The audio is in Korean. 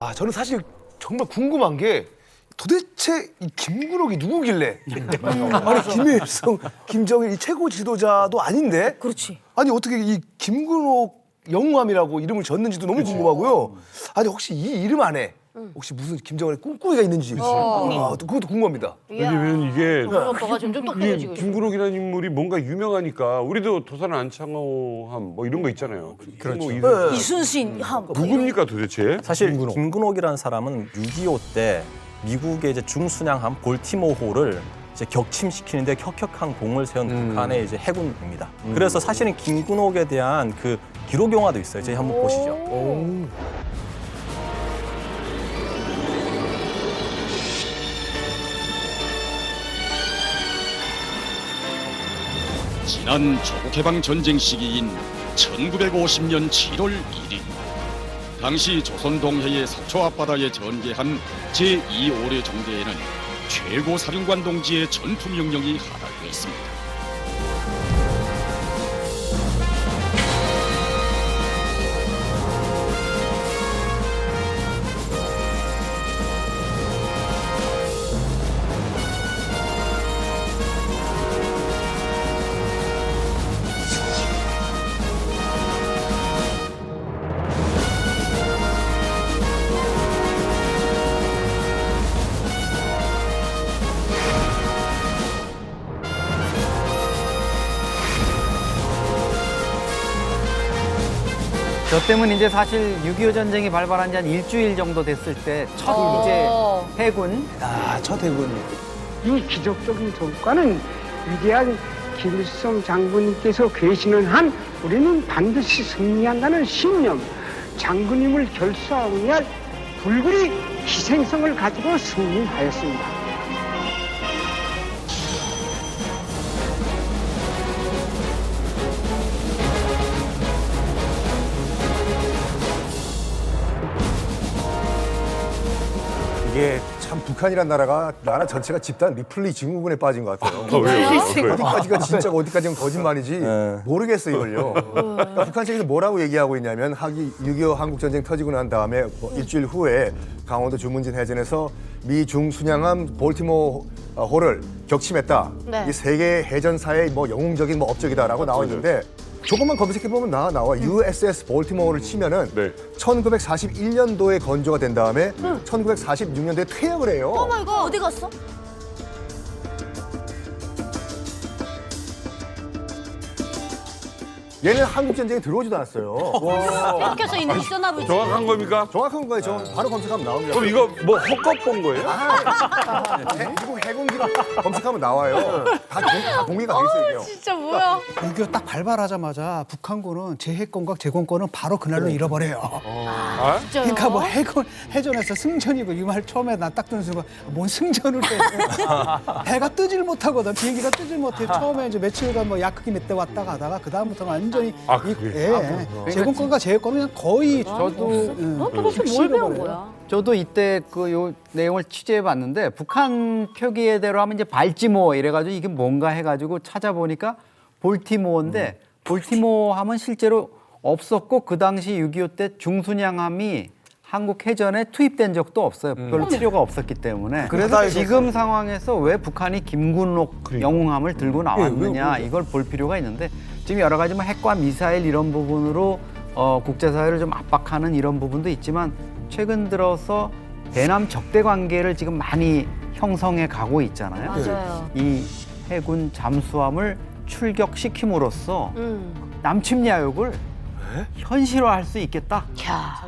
아 저는 사실 정말 궁금한 게 도대체 이 김구록이 누구길래 아니 김일성, 김정일 이 최고 지도자도 아닌데 그렇지. 아니 어떻게 이 김구록 영감이라고 이름을 졌는지도 너무 궁금하고요. 아니 혹시 이 이름 안에 혹시 무슨 김정일의 꿍꿍이가 있는지 아, 또 그것도 궁금합니다. 왜냐면 이게 오빠가 점점 이 똑똑해지고 있어. 김구록이라는 인물이 뭔가 유명하니까 우리도 도산 안창호함 뭐 이런 거 있잖아요. 그렇죠. 네. 이순신 함. 누굽니까 도대체? 사실 김근옥 이라는 사람은 6.25 때 미국의 이제 중순양함 볼티모호를 이제 격침시키는데 혁혁한 공을 세운 북한의 이제 해군입니다. 그래서 사실은 김근옥에 대한 그 기록 영화도 있어요. 저희 한번 보시죠. 지난 조국해방 전쟁 시기인 1950년 7월 1일 당시 조선 동해의 서초 앞바다에 전개한 제2오뢰 정대에는 최고 사령관 동지의 전투 명령이 하달됐습니다. 저 때문에 이제 사실 6.25 전쟁이 발발한 지 한 일주일 정도 됐을 때 첫 어. 이제 해군 아 첫 해군. 이 기적적인 성과는 위대한 김일성 장군님께서 계시는 한 우리는 반드시 승리한다는 신념, 장군님을 결수하기 위한 불굴의 희생성을 가지고 승리하였습니다. 이게 참 북한이란 나라가 나라 전체가 집단 리플리 증후군에 빠진 것 같아요. 어, 왜요? 어디까지가 진짜고 어디까지는 거짓말이지 모르겠어 이걸요. 그러니까 북한 측에서 뭐라고 얘기하고 있냐면 하기 6.25 한국 전쟁 터지고 난 다음에 뭐 일주일 후에 강원도 주문진 해전에서 미 중 순양함 볼티모 호를 격침했다. 네. 이 세계 해전사의 뭐 영웅적인 뭐 업적이다라고 나와 있는데 조금만 검색해 보면 나 나와 USS 볼티모어를 치면은 네. 1941년도에 건조가 된 다음에 1946년도에 퇴역을 해요. 오 마이 갓. 어디 갔어? 얘는 한국 전쟁에 들어오지도 않았어요. 생각해서 있는 있었나 보지. 정확한 겁니까? 정확한 거예요. 저 바로 검색하면 나옵니다. 그럼 이거 뭐 헛것 본 거예요? 해- 미국 해군기록 검색하면 나와요. 다, 공, 다 공개가 돼 있어요. 이게요. 진짜 뭐야? 6.25 딱 발발하자마자 북한군은 제해권과 제공권은 바로 그날로 잃어버려요. 아? 진짜요? 그러니까 뭐 해군, 해전에서 승전이고 이 말 처음에 난 딱 듣는 순간 뭔 승전을 해. 해가 뜨질 못하거든. 비행기가 뜨질 못해. 처음에 이제 며칠간 뭐 약흑이 몇대 왔다 가다가 그다음부터는 완전히 아, 이- 그래? 예, 제공권과 제해권은 그냥 거의 저도 너 도대체 뭘 배운 거야? 저도 이때 그 요 내용을 취재해 봤는데 북한 표기대로 하면 이제 발지모 이래가지고 이게 뭔가 해가지고 찾아보니까 볼티모어인데 볼티모어 하면 실제로 없었고 그 당시 6.25 때 중순양함이 한국 해전에 투입된 적도 없어요. 별로 필요가 없었기 때문에. 그래서 지금 상황에서 왜 북한이 김군록 영웅함을 들고 나왔느냐 이걸 볼 필요가 있는데 지금 여러 가지 뭐 핵과 미사일 이런 부분으로 어, 국제사회를 좀 압박하는 이런 부분도 있지만 최근 들어서 대남 적대 관계를 지금 많이 형성해 가고 있잖아요. 맞아요. 이 해군 잠수함을 출격시킴으로써 음. 남침 야욕을 현실화할 수 있겠다. 캬.